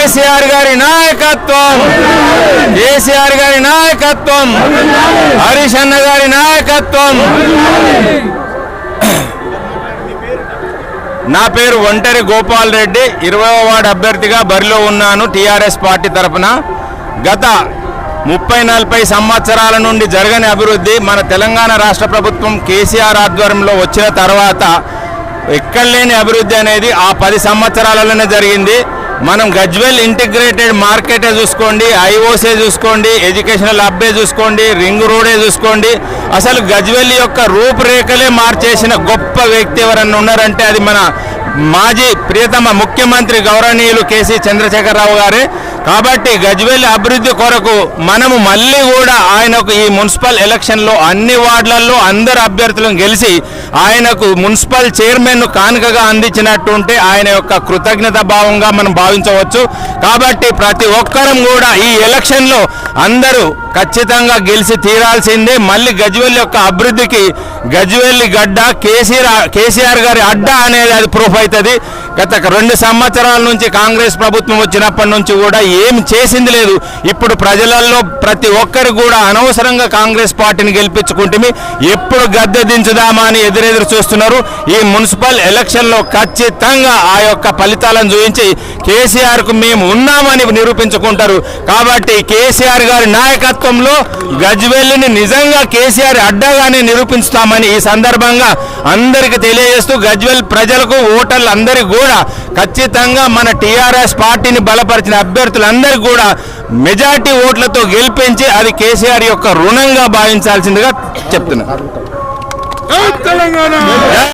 కేసీఆర్ గారి నాయకత్వం. కేసీఆర్ గారి నాయకత్వం. హరీష్ అన్న గారి నాయకత్వం. నా పేరు ఒంటరి గోపాల్ రెడ్డి. ఇరవై వార్డు అభ్యర్థిగా బరిలో ఉన్నాను టీఆర్ఎస్ పార్టీ తరఫున గత ముప్పై నలభై సంవత్సరాల నుండి జరగని అభివృద్ధి మన తెలంగాణ రాష్ట్ర ప్రభుత్వం కేసీఆర్ ఆధ్వర్యంలో వచ్చిన తర్వాత ఎక్కడ లేని అభివృద్ధి అనేది ఆ పది సంవత్సరాలలోనే జరిగింది. మనం గజ్వెల్ ఇంటిగ్రేటెడ్ మార్కెటే చూసుకోండి ఐఓసే చూసుకోండి ఎడ్యుకేషనల్ హబ్బే చూసుకోండి రింగ్ రోడే చూసుకోండి. అసలు గజ్వెల్ యొక్క రూపురేఖలే మార్చేసిన గొప్ప వ్యక్తి ఎవరన్నా ఉన్నారంటే అది మన మాజీ ప్రియతమ ముఖ్యమంత్రి గౌరవనీయులు కేసీ చంద్రశేఖరరావు గారే. కాబట్టి గజ్వెల్ అభివృద్ధి కొరకు మనము మళ్ళీ కూడా ఆయనకు ఈ మున్సిపల్ ఎలక్షన్లో అన్ని వార్డులలో అందరు అభ్యర్థులను గెలిచి ఆయనకు మున్సిపల్ చైర్మన్ కానుకగా అందించినట్టు ఉంటే ఆయన యొక్క కృతజ్ఞత భావంగా మనం భావించవచ్చు. కాబట్టి ప్రతి ఒక్కరం కూడా ఈ ఎలక్షన్లో అందరూ ఖచ్చితంగా గెలిచి తీరాల్సిందే. మళ్ళీ గజ్వెల్ యొక్క అభివృద్ధికి గజ్వెల్లి గడ్డ కేసీఆర్ కేసీఆర్ గారి అడ్డ అనేది అది ప్రూఫ్ అవుతుంది. గత రెండు సంవత్సరాల నుంచి కాంగ్రెస్ ప్రభుత్వం వచ్చినప్పటి నుంచి కూడా ఏం చేసింది లేదు. ఇప్పుడు ప్రజలలో ప్రతి ఒక్కరు కూడా అనవసరంగా కాంగ్రెస్ పార్టీని గెలిపించుకుంటే ఎప్పుడు గద్దె దించుదామా అని ఎదురెదురు చూస్తున్నారు. ఈ మున్సిపల్ ఎలక్షన్లో ఖచ్చితంగా ఆ యొక్క ఫలితాలను చూపించి కేసీఆర్కు మేము ఉన్నామని నిరూపించుకుంటారు. కాబట్టి కేసీఆర్ గారి నాయకత్వంలో గజ్వెల్లిని నిజంగా కేసీఆర్ అడ్డగానే నిరూపిస్తామని ఈ సందర్భంగా అందరికి తెలియజేస్తూ గజ్వెల్ ప్రజలకు ఓటర్లు అందరికీ కూడా ఖచ్చితంగా మన టీఆర్ఎస్ పార్టీని బలపరిచిన అభ్యర్థులందరికీ కూడా మెజార్టీ ఓట్లతో గెలిపించి అది కేసీఆర్ యొక్క రుణంగా భావించాల్సిందిగా చెప్తున్నా తెలంగాణ!